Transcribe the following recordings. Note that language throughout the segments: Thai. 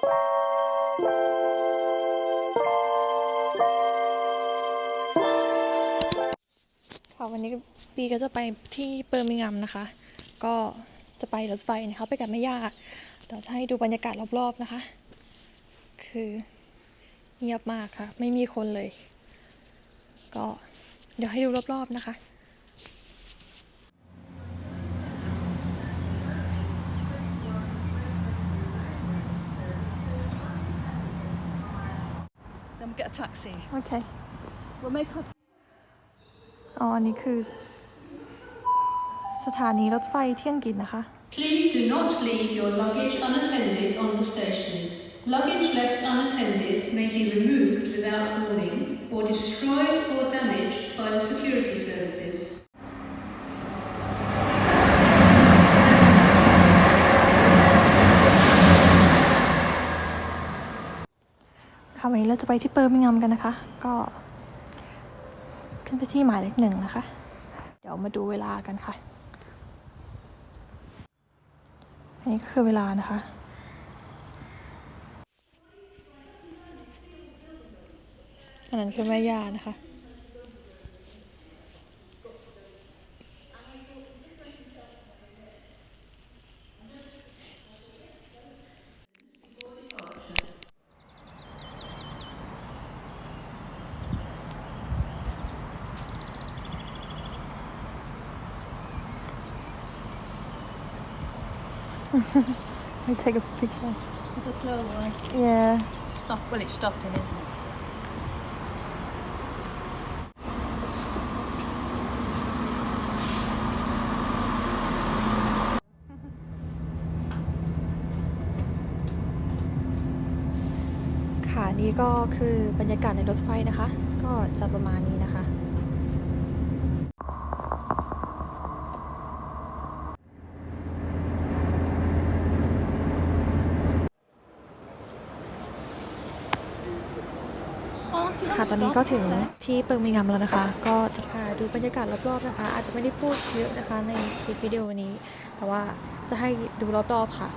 ค่ะวันนี้ปีก็จะไปที่เบอร์มิงแฮมนะคะ ก็จะไปรถไฟนะคะไปกับแม่ย่าเดี๋ยวจะให้ดูบรรยากาศรอบๆนะคะ คือเงียบมากค่ะ ไม่มีคนเลย ก็เดี๋ยวให้ดูรอบๆนะคะ get a taxi. โอเค We'll make our อ๋ออันนี้คือ สถานีรถไฟเที่ยงกินนะคะ Please do not leave your luggage unattended on the station. Luggage left unattended may be removed without warning or destroyed or damaged ค่ะวันนี้เราจะไปที่เปอร์มิงแฮมกันนะคะ ก็ ขึ้นไปที่หมายเลขหนึ่งนะคะ เดี๋ยวมาดูเวลากันค่ะอันนี้ก็คือเวลานะคะอันนั้นคือแม่ย่านะคะ I take a picture. It's a slow one. Yeah. Stop. Well, it's stopping, isn't it? ค่ะนี่ก็คือบรรยากาศในรถไฟนะคะ ก็จะประมาณนี้นะคะ ค่ะ to ตอนนี้ stop, ก็ถึง it's there. ที่เปิงมิงแฮมแล้วนะคะ ก็จะพาดูบรรยากาศรอบๆนะคะ อาจจะไม่ได้พูดเยอะนะคะในคลิปวิดีโอนี้ แต่ว่าจะให้ดูรอบๆค่ะ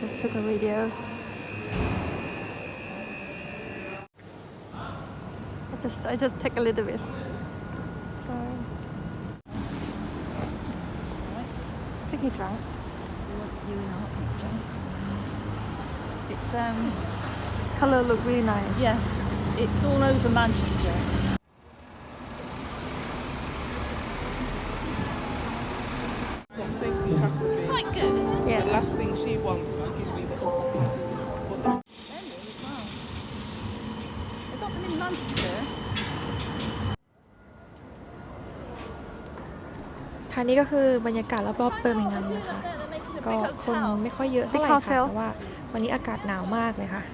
Just took a video. I just I just take a little bit. make me drunk. We want you not get drunk. It's um. Colour look really nice. Yes, it's, it's all over Manchester. ค่ะนี่ก็คือบรรยากาศรอบๆเบอร์มิงแฮมนะคะ ก็คนไม่ค่อยเยอะเท่าไหร่ค่ะแต่ว่าวันนี้อากาศหนาวมากเลยค่ะ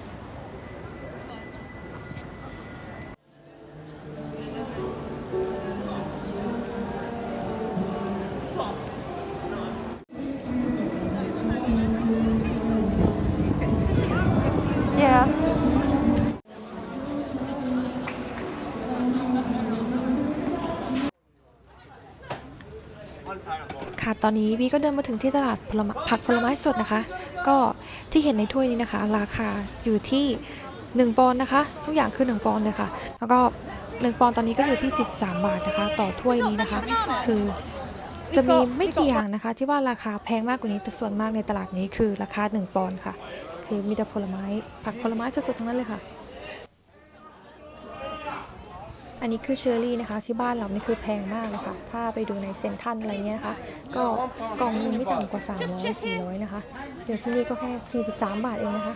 Yeah. ค่ะ ต อนนี้วีก็เดินมาถึงที่ตลาดผลผักผลไม้สดนะคะ ก็ที่เห็นในถ้วยนี้นะคะ ราคาอยู่ที่ 1 ปอนด์นะคะ ทุกอย่างคือ 1 ปอนด์เลยค่ะ แล้วก็ 1 ปอนด์ตอนนี้ก็อยู่ที่43บาทนะคะ ต่อถ้วยนี้นะคะ คือจะมีไม่กี่อย่างนะคะ ที่ว่าราคาแพงมากกว่านี้แต่ส่วนมากในตลาดนี้คือราคา 1 ปอนด์ค่ะ คือมีแต่ผลไม้ผักผลไม้สดๆทั้งนั้นเลยค่ะ อันนี้คือเชอร์รี่นะคะ ที่บ้านเรานี่คือแพงมากเลยค่ะ ถ้าไปดูในเซ็นทรัลอะไรเงี้ยนะคะ ก็กล่องนึงไม่ต่ำกว่า 300 400 นะคะ เดี๋ยวที่นี่ก็แค่ 43 บาทเองนะคะ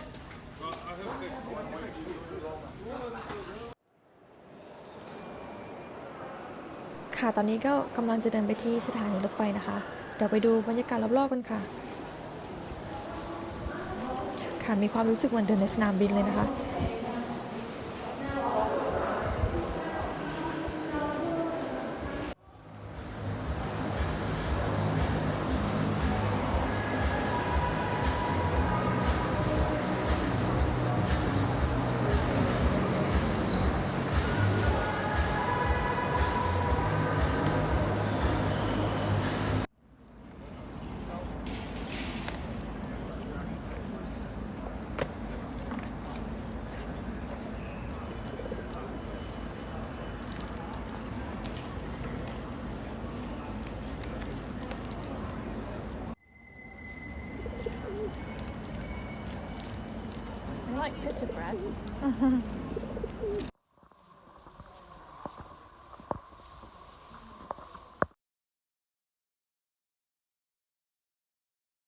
ค่ะตอนนี้ก็กำลังจะเดินไปที่สถานีรถไฟนะคะ เดี๋ยวไปดูบรรยากาศรอบๆกันค่ะ ค่ะมีความรู้สึกเหมือนเดินในสนามบินเลยนะคะ Catch a breath.